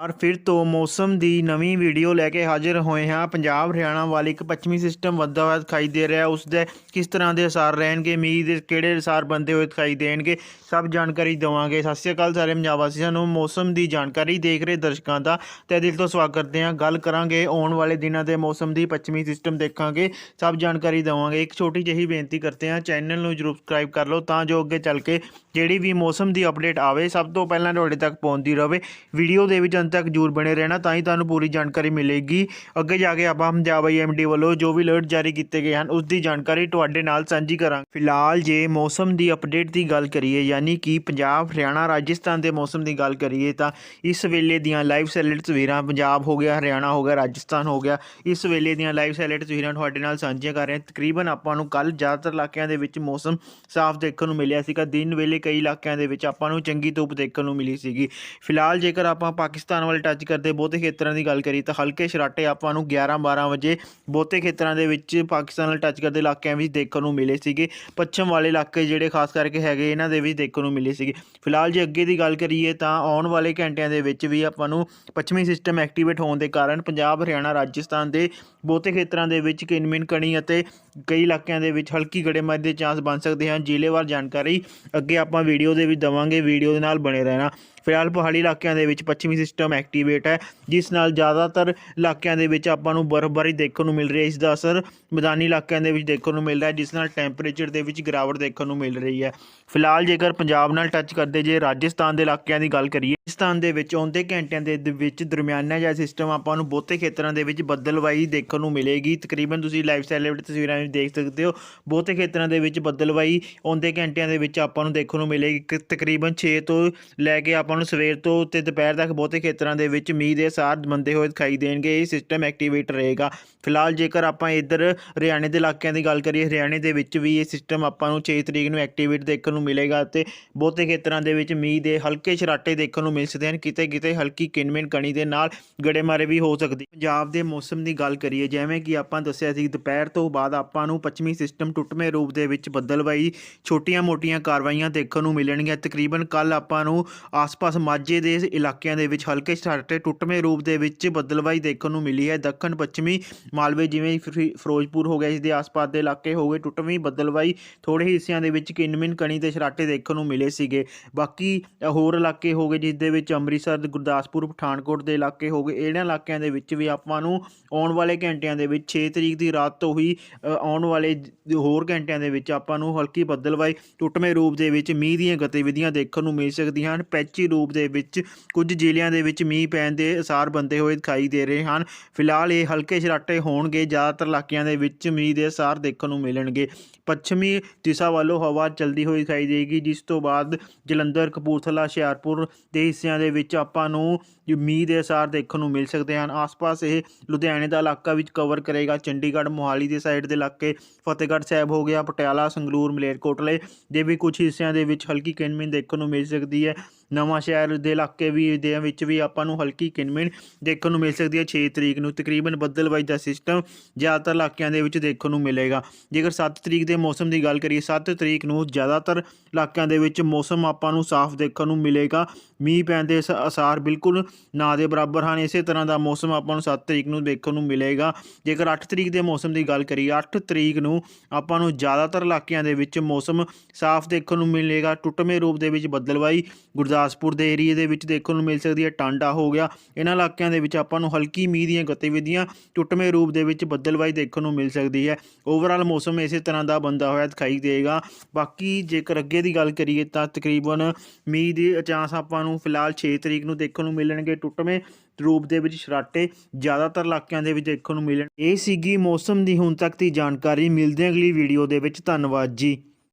ਔਰ ਫਿਰ ਤੋਂ ਮੌਸਮ ਦੀ ਨਵੀਂ ਵੀਡੀਓ ਲੈ ਕੇ ਹਾਜ਼ਰ ਹੋਏ ਹਾਂ। ਪੰਜਾਬ, ਹਰਿਆਣਾ ਵੱਲ ਇੱਕ ਪੱਛਮੀ ਸਿਸਟਮ ਵੱਧਦਾ ਹੋਇਆ ਦਿਖਾਈ ਦੇ ਰਿਹਾ। ਉਸ ਦੇ ਕਿਸ ਤਰ੍ਹਾਂ ਦੇ ਅਸਰ ਰਹਿਣਗੇ ਮੀਂਹ ਦੇ ਕਿਹੜੇ ਅਸਰ ਬੰਦੇ ਹੋਏ ਦਿਖਾਈ ਦੇਣਗੇ, ਸਭ ਜਾਣਕਾਰੀ ਦਵਾਂਗੇ। ਸਤਿ ਸ਼੍ਰੀ ਅਕਾਲ ਸਾਰੇ ਪੰਜਾਬ ਵਾਸੀਆਂ ਨੂੰ। ਮੌਸਮ ਦੀ ਜਾਣਕਾਰੀ ਦੇਖ ਰਹੇ ਦਰਸ਼ਕਾਂ ਦਾ ਤੇ ਦਿਲ ਤੋਂ ਸਵਾਗਤ ਕਰਦੇ ਹਾਂ। ਗੱਲ ਕਰਾਂਗੇ ਆਉਣ ਵਾਲੇ ਦਿਨਾਂ ਦੇ ਮੌਸਮ ਦੀ, ਪੱਛਮੀ ਸਿਸਟਮ ਦੇਖਾਂਗੇ, ਸਭ ਜਾਣਕਾਰੀ ਦਵਾਂਗੇ। ਇੱਕ ਛੋਟੀ ਜਿਹੀ ਬੇਨਤੀ ਕਰਦੇ ਹਾਂ, ਚੈਨਲ ਨੂੰ ਜਰੂਰ ਸਬਸਕ੍ਰਾਈਬ ਕਰ ਲਓ ਤਾਂ ਜੋ ਅੱਗੇ ਚੱਲ ਕੇ ਜਿਹੜੀ ਵੀ ਮੌਸਮ ਦੀ ਅਪਡੇਟ ਆਵੇ, ਸਭ ਤੋਂ ਪਹਿਲਾਂ ਤੁਹਾਡੇ ਤੱਕ ਪਹੁੰਚਦੀ ਰਹੇ। ਵੀਡੀਓ ਦੇ ਵਿੱਚ ਅੰਤ ਤੱਕ ਜਰੂਰ ਬਣੇ ਰਹਿਣਾ, ਤਾਂ ਹੀ ਤੁਹਾਨੂੰ ਪੂਰੀ ਜਾਣਕਾਰੀ ਮਿਲੇਗੀ। ਅੱਗੇ ਜਾ ਕੇ ਆਪਾਂ ਪੰਜਾਬ ਆਈਐਮਡੀ ਵੱਲੋਂ ਜੋ ਵੀ ਅਲਰਟ ਜਾਰੀ ਕੀਤੇ ਗਏ ਹਨ, ਉਸ ਦੀ ਜਾਣਕਾਰੀ ਤੁਹਾਡੇ ਨਾਲ ਸਾਂਝੀ ਕਰਾਂਗੇ। ਫਿਲਹਾਲ ਜੇ ਮੌਸਮ ਦੀ ਅਪਡੇਟ ਦੀ ਗੱਲ ਕਰੀਏ, ਯਾਨੀ ਕਿ ਪੰਜਾਬ, ਹਰਿਆਣਾ, ਰਾਜਸਥਾਨ ਦੇ ਮੌਸਮ ਦੀ ਗੱਲ ਕਰੀਏ, ਤਾਂ ਇਸ ਵੇਲੇ ਦੀਆਂ ਲਾਈਵ ਸੈਟੇਲਾਈਟ ਤਸਵੀਰਾਂ ਪੰਜਾਬ ਹੋ ਗਿਆ, ਹਰਿਆਣਾ ਹੋ ਗਿਆ, ਰਾਜਸਥਾਨ ਹੋ ਗਿਆ। ਇਸ ਵੇਲੇ ਦੀਆਂ ਲਾਈਵ ਸੈਟੇਲਾਈਟ ਤਸਵੀਰਾਂ ਤੁਹਾਡੇ ਨਾਲ ਸਾਂਝੀਆਂ ਕਰ ਰਹੇ ਹਾਂ। ਤਕਰੀਬਨ ਆਪਾਂ ਨੂੰ ਕੱਲ ਜ਼ਿਆਦਾਤਰ ਇਲਾਕਿਆਂ ਦੇ ਵਿੱਚ ਮੌਸਮ ਸਾਫ਼ ਦੇਖਣ ਨੂੰ ਮਿਲਿਆ ਸੀਗਾ। ਦਿਨ ਵੇਲੇ ਕਈ ਇਲਾਕਿਆਂ ਦੇ ਵਿੱਚ ਆਪਾਂ ਨੂੰ ਚੰਗੀ ਧੁੱਪ ਦੇਖਣ ਨੂੰ ਮਿਲੀ ਸੀਗੀ। ਫਿਲਹਾਲ ਜੇਕਰ ਆਪਾਂ ਪਾਕਿਸਤਾਨ ਵੱਲ ਟੱਚ ਕਰਦੇ, ਬਹੁਤੇ ਖੇਤਰਾਂ ਦੀ ਗੱਲ ਕਰੀਏ ਤਾਂ ਹਲਕੇ ਸ਼ਰਾਟੇ ਆਪਾਂ ਨੂੰ 11 12 ਵਜੇ ਬਹੁਤੇ ਖੇਤਰਾਂ ਦੇ ਵਿੱਚ ਪਾਕਿਸਤਾਨ ਨਾਲ ਟੱਚ ਕਰਦੇ ਇਲਾਕਿਆਂ ਵਿੱਚ ਦੇਖਣ ਨੂੰ ਮਿਲੇ ਸੀਗੇ। ਪੱਛਮ ਵਾਲੇ ਇਲਾਕੇ ਜਿਹੜੇ ਖਾਸ ਕਰਕੇ ਹੈਗੇ, ਇਹਨਾਂ ਦੇ ਵਿੱਚ ਦੇਖਣ ਨੂੰ ਮਿਲੇ ਸੀਗੇ। ਫਿਲਹਾਲ ਜੇ ਅੱਗੇ ਦੀ ਗੱਲ ਕਰੀਏ ਤਾਂ ਆਉਣ ਵਾਲੇ ਘੰਟਿਆਂ ਦੇ ਵਿੱਚ ਵੀ ਆਪਾਂ ਨੂੰ ਪੱਛਮੀ ਸਿਸਟਮ ਐਕਟੀਵੇਟ ਹੋਣ ਦੇ ਕਾਰਨ ਪੰਜਾਬ, ਹਰਿਆਣਾ, ਰਾਜਸਥਾਨ ਦੇ ਬਹੁਤੇ ਖੇਤਰਾਂ ਦੇ ਵਿੱਚ ਕਿਨਮਿਨ, ਕਣੀ ਅਤੇ ਕਈ ਇਲਾਕਿਆਂ ਦੇ ਵਿੱਚ ਹਲਕੀ ਗੜੇਮਾਰੀ ਦੇ ਚਾਂਸ ਬਣ ਸਕਦੇ ਹਨ। ਜ਼ਿਲ੍ਹੇਵਾਰ ਜਾਣਕਾਰੀ ਅੱਗੇ ਆਪਾਂ ਵੀਡੀਓ ਦੇ ਵਿੱਚ ਦਵਾਂਗੇ। ਵੀਡੀਓ ਦੇ ਨਾਲ ਬਣੇ ਰਹਿਣਾ। ਫਿਲਹਾਲ ਪਹਾੜੀ ਇਲਾਕਿਆਂ ਦੇ ਵਿੱਚ ਪੱਛਮੀ ਸਿਸਟਮ ਐਕਟੀਵੇਟ ਹੈ, ਜਿਸ ਨਾਲ ਜ਼ਿਆਦਾਤਰ ਇਲਾਕਿਆਂ ਦੇ ਵਿੱਚ ਆਪਾਂ ਨੂੰ ਬਰਫ਼ਬਾਰੀ ਦੇਖਣ ਨੂੰ ਮਿਲ ਰਹੀ ਹੈ, ਇਸ ਦਾ ਅਸਰ ਮੈਦਾਨੀ ਇਲਾਕਿਆਂ ਦੇ ਵਿੱਚ ਦੇਖਣ ਨੂੰ ਮਿਲ ਰਿਹਾ ਹੈ, ਜਿਸ ਨਾਲ ਟੈਂਪਰੇਚਰ ਦੇ ਵਿੱਚ ਗਿਰਾਵਟ ਦੇਖਣ ਨੂੰ ਮਿਲ ਰਹੀ ਹੈ। ਫਿਲਹਾਲ ਜੇਕਰ ਪੰਜਾਬ ਨਾਲ ਟੱਚ ਕਰਦੇ ਜੇ ਰਾਜਸਥਾਨ ਦੇ ਇਲਾਕਿਆਂ ਦੀ ਗੱਲ ਕਰੀਏ ਰਾਜਸਥਾਨ ਦੇ ਵਿੱਚ ਆਉਂਦੇ ਘੰਟਿਆਂ ਦੇ ਵਿੱਚ ਦਰਮਿਆਨਾ ਜਿਹਾ ਸਿਸਟਮ ਆਪਾਂ ਨੂੰ ਬਹੁਤੇ ਖੇਤਰਾਂ ਦੇ ਵਿੱਚ ਬੱਦਲਵਾਈ ਦੇਖਣ ਨੂੰ ਮਿਲੇਗੀ। ਤਕਰੀਬਨ ਤੁਸੀਂ ਲਾਈਵ ਸੈਟੇਲਾਈਟ ਤਸਵੀਰਾਂ ਵਿੱਚ ਦੇਖ ਸਕਦੇ ਹੋ। ਬਹੁਤੇ ਖੇਤਰਾਂ ਦੇ ਵਿੱਚ ਬੱਦਲਵਾਈ ਆਉਂਦੇ ਘੰਟਿਆਂ ਦੇ ਵਿੱਚ ਆਪਾਂ ਨੂੰ ਦੇਖਣ ਨੂੰ ਮਿਲੇਗੀ। ਤਕਰੀਬਨ 6 ਤੋਂ ਲੈ ਕੇ ਆਪਾਂ ਨੂੰ ਸਵੇਰ ਤੋਂ ਤੇ ਦੁਪਹਿਰ ਤੱਕ ਬਹੁਤੇ ਖੇਤਰਾਂ ਦੇ ਵਿੱਚ ਮੀਂਹ ਦੇ ਸਾਰ ਬੰਦੇ ਹੋਏ ਦਿਖਾਈ ਦੇਣਗੇ। ਇਹ ਸਿਸਟਮ ਐਕਟੀਵੇਟ ਰਹੇਗਾ। ਫਿਲਹਾਲ ਜੇਕਰ ਆਪਾਂ ਇੱਧਰ ਹਰਿਆਣੇ ਦੇ ਇਲਾਕਿਆਂ ਦੀ ਗੱਲ ਕਰੀਏ, ਹਰਿਆਣੇ ਦੇ ਵਿੱਚ ਵੀ ਇਹ ਸਿਸਟਮ ਆਪਾਂ ਨੂੰ 6 ਤਰੀਕ ਨੂੰ ਐਕਟੀਵੇਟ ਦੇਖਣ ਨੂੰ ਮਿਲੇਗਾ ਤੇ ਬਹੁਤੇ ਖੇਤਰਾਂ ਦੇ ਵਿੱਚ ਮੀਂਹ ਦੇ ਹਲਕੇ ਛਰਾਟੇ ਦੇਖਣ ਨੂੰ ਮਿਲ ਸਕਦੇ ਹਨ। ਕਿਤੇ ਕਿਤੇ ਹਲਕੀ ਕਿਨਮਿਨ ਕਣੀ ਦੇ ਨਾਲ ਗੜੇਮਾਰੇ ਵੀ ਹੋ ਸਕਦੀ। ਪੰਜਾਬ ਦੇ ਮੌਸਮ ਦੀ ਗੱਲ ਕਰੀਏ, ਜਿਵੇਂ ਕਿ ਆਪਾਂ ਦੱਸਿਆ ਸੀ, ਦੁਪਹਿਰ ਤੋਂ ਬਾਅਦ ਆਪਾਂ ਨੂੰ ਪੱਛਮੀ ਸਿਸਟਮ ਟੁੱਟਵੇਂ ਰੂਪ ਦੇ ਵਿੱਚ ਬੱਦਲਵਾਈ ਛੋਟੀਆਂ-ਮੋਟੀਆਂ ਕਾਰਵਾਈਆਂ ਦੇਖਣ ਨੂੰ ਮਿਲਣਗੀਆਂ। ਤਕਰੀਬਨ ਕੱਲ ਆਪਾਂ ਨੂੰ ਆਸ-ਪਾਸ ਮਾਝੇ ਦੇ ਇਲਾਕਿਆਂ ਦੇ ਵਿੱਚ ਹਲਕੇ ਛਰਾਟੇ ਟੁੱਟਵੇਂ ਰੂਪ ਦੇ ਵਿੱਚ ਬੱਦਲਵਾਈ ਦੇਖਣ ਨੂੰ ਮਿਲੀ ਹੈ। ਦੱਖਣ, ਪੱਛਮੀ ਮਾਲਵੇ ਜਿਵੇਂ ਫਿਰੋਜ਼ਪੁਰ ਹੋ ਗਿਆ, ਇਸ ਦੇ ਆਸ-ਪਾਸ ਦੇ ਇਲਾਕੇ ਹੋ ਗਏ, ਟੁੱਟਵੀਂ ਬੱਦਲਵਾਈ ਥੋੜੇ ਹਿੱਸਿਆਂ ਦੇ ਵਿੱਚ ਕਿਨਮਿਨ ਕਣੀ ਤੇ ਛਰਾਟੇ ਦੇਖਣ ਨੂੰ ਮਿਲੇ ਸੀਗੇ। ਬਾਕੀ ਹੋਰ ਇਲਾਕੇ ਹੋ ਗਏ, ਜਿਸ ਦੇ ਦੇ ਵਿੱਚ ਅੰਮ੍ਰਿਤਸਰ, ਗੁਰਦਾਸਪੁਰ, ਪਠਾਨਕੋਟ ਦੇ ਇਲਾਕੇ ਹੋ ਗਏ। ਇਹਨਾਂ ਇਲਾਕਿਆਂ ਦੇ ਵਿੱਚ ਵੀ ਆਪਾਂ ਨੂੰ ਆਉਣ ਵਾਲੇ ਘੰਟਿਆਂ ਦੇ ਵਿੱਚ 6 ਤਰੀਕ ਦੀ ਰਾਤ ਤੋਂ ਹੀ ਆਉਣ ਵਾਲੇ ਹੋਰ ਘੰਟਿਆਂ ਦੇ ਵਿੱਚ ਆਪਾਂ ਨੂੰ ਹਲਕੀ ਬੱਦਲਵਾਈ, ਟੁੱਟਵੇਂ ਰੂਪ ਦੇ ਵਿੱਚ ਮੀਂਹ ਦੀਆਂ ਗਤੀਵਿਧੀਆਂ ਦੇਖਣ ਨੂੰ ਮਿਲ ਸਕਦੀਆਂ ਹਨ। ਪੈਚੀ ਰੂਪ ਦੇ ਵਿੱਚ ਕੁਝ ਜ਼ਿਲ੍ਹਿਆਂ ਦੇ ਵਿੱਚ ਮੀਂਹ ਪੈਣ ਦੇ ਅਸਾਰ ਬੰਦੇ ਹੋਏ ਦਿਖਾਈ ਦੇ ਰਹੇ ਹਨ। ਫਿਲਹਾਲ ਇਹ ਹਲਕੇ ਛਰਾਟੇ ਹੋਣਗੇ, ਜ਼ਿਆਦਾਤਰ ਇਲਾਕਿਆਂ ਦੇ ਵਿੱਚ ਮੀਂਹ ਦੇ ਅਸਾਰ ਦੇਖਣ ਨੂੰ ਮਿਲਣਗੇ। ਪੱਛਮੀ ਦਿਸ਼ਾ ਵੱਲੋਂ ਹਵਾ ਚਲਦੀ ਹੋਈ ਦਿਖਾਈ ਦੇਗੀ ਜਿਸ ਤੋਂ ਬਾਅਦ ਜਲੰਧਰ, ਕਪੂਰਥਲਾ, ਹੁਸ਼ਿਆਰਪੁਰ ਦੇ ਹਿੱਸਿਆਂ ਦੇ ਵਿੱਚ ਆਪਾਂ ਨੂੰ ਮੀਂਹ ਦੇ ਅਸਾਰ ਦੇਖਣ ਨੂੰ ਮਿਲ ਸਕਦੇ ਹਨ। ਆਸ-ਪਾਸ ਇਹ ਲੁਧਿਆਣੇ ਦਾ ਇਲਾਕਾ ਵਿੱਚ ਕਵਰ ਕਰੇਗਾ। ਚੰਡੀਗੜ੍ਹ, ਮੋਹਾਲੀ ਦੇ ਸਾਈਡ ਦੇ ਇਲਾਕੇ ਫਤਿਹਗੜ੍ਹ ਸਾਹਿਬ ਹੋ ਗਿਆ, ਪਟਿਆਲਾ, ਸੰਗਰੂਰ, ਮਲੇਰਕੋਟਲੇ ਦੇ ਵੀ ਕੁਝ ਹਿੱਸਿਆਂ ਦੇ ਵਿੱਚ ਹਲਕੀ ਕਿਨਮਿਨ ਦੇਖਣ ਨੂੰ ਮਿਲ ਸਕਦੀ ਹੈ। ਨਵਾਂ ਸ਼ਹਿਰ ਦੇ ਇਲਾਕੇ ਵੀ ਦੇ ਵਿੱਚ ਵੀ ਆਪਾਂ ਨੂੰ ਹਲਕੀ ਕਿਨਮਿਨ ਦੇਖਣ ਨੂੰ ਮਿਲ ਸਕਦੀ ਹੈ। 6 ਤਰੀਕ ਨੂੰ ਤਕਰੀਬਨ ਬੱਦਲਵਾਈ ਦਾ ਸਿਸਟਮ ਜ਼ਿਆਦਾਤਰ ਇਲਾਕਿਆਂ ਦੇ ਵਿੱਚ ਦੇਖਣ ਨੂੰ ਮਿਲੇਗਾ। ਜੇਕਰ 7 ਤਰੀਕ ਦੇ ਮੌਸਮ ਦੀ ਗੱਲ ਕਰੀਏ 7 ਤਰੀਕ ਨੂੰ ਜ਼ਿਆਦਾਤਰ ਇਲਾਕਿਆਂ ਦੇ ਵਿੱਚ ਮੌਸਮ ਆਪਾਂ ਨੂੰ ਸਾਫ਼ ਦੇਖਣ ਨੂੰ ਮਿਲੇਗਾ। ਮੀਂਹ ਪੈਣ ਦੇ ਅਸ- ਅਸਾਰ ਬਿਲਕੁਲ ਨਾ ਦੇ ਬਰਾਬਰ ਹਨ। ਇਸੇ ਤਰ੍ਹਾਂ ਦਾ ਮੌਸਮ ਆਪਾਂ ਨੂੰ 7 ਤਰੀਕ ਨੂੰ ਦੇਖਣ ਨੂੰ ਮਿਲੇਗਾ। ਜੇਕਰ 8 ਤਰੀਕ ਦੇ ਮੌਸਮ ਦੀ ਗੱਲ ਕਰੀਏ 8 ਤਰੀਕ ਨੂੰ ਆਪਾਂ ਨੂੰ ਜ਼ਿਆਦਾਤਰ ਇਲਾਕਿਆਂ ਦੇ ਵਿੱਚ ਮੌਸਮ ਸਾਫ਼ ਦੇਖਣ ਨੂੰ ਮਿਲੇਗਾ। ਟੁੱਟਵੇਂ ਰੂਪ ਦੇ ਵਿੱਚ ਬੱਦਲਵਾਈ ਗੁਰਦਾਸਪੁਰ ਦੇ ਏਰੀਏ ਦੇ ਵਿੱਚ ਦੇਖਣ ਨੂੰ ਮਿਲ ਸਕਦੀ ਹੈ। ਟਾਂਡਾ ਹੋ ਗਿਆ। ਇਹਨਾਂ ਇਲਾਕਿਆਂ ਦੇ ਵਿੱਚ ਆਪਾਂ ਨੂੰ ਹਲਕੀ ਮੀਂਹ ਦੀਆਂ ਗਤੀਵਿਧੀਆਂ ਟੁੱਟਵੇਂ ਰੂਪ ਦੇ ਵਿੱਚ ਬੱਦਲਵਾਈ ਦੇਖਣ ਨੂੰ ਮਿਲ ਸਕਦੀ ਹੈ। ਓਵਰਆਲ ਮੌਸਮ ਇਸੇ ਤਰ੍ਹਾਂ ਦਾ ਬੰਦਾ ਹੋਇਆ ਦਿਖਾਈ ਦੇਗਾ। ਬਾਕੀ ਜੇਕਰ ਅੱਗੇ ਦੀ ਗੱਲ ਕਰੀਏ ਤਾਂ ਤਕਰੀਬਨ ਮੀਂਹ ਦੀ ਚਾਂਸ ਆਪਾਂ ਨੂੰ ਫਿਲਹਾਲ 6 ਤਰੀਕ ਨੂੰ ਦੇਖਣ ਨੂੰ ਮਿਲਣਗੇ। ਟੁੱਟਵੇਂ ਰੂਪ ਦੇ ਵਿੱਚ ਸਰਾਟੇ ਜ਼ਿਆਦਾਤਰ ਇਲਾਕਿਆਂ ਦੇ ਵਿੱਚ ਦੇਖਣ ਨੂੰ ਮਿਲਣ। ਇਹ ਸੀਗੀ ਮੌਸਮ ਦੀ ਹੁਣ ਤੱਕ ਦੀ ਜਾਣਕਾਰੀ। ਮਿਲਦੇ ਅਗਲੀ ਵੀਡੀਓ ਦੇ ਵਿੱਚ। ਧੰਨਵਾਦ ਜੀ।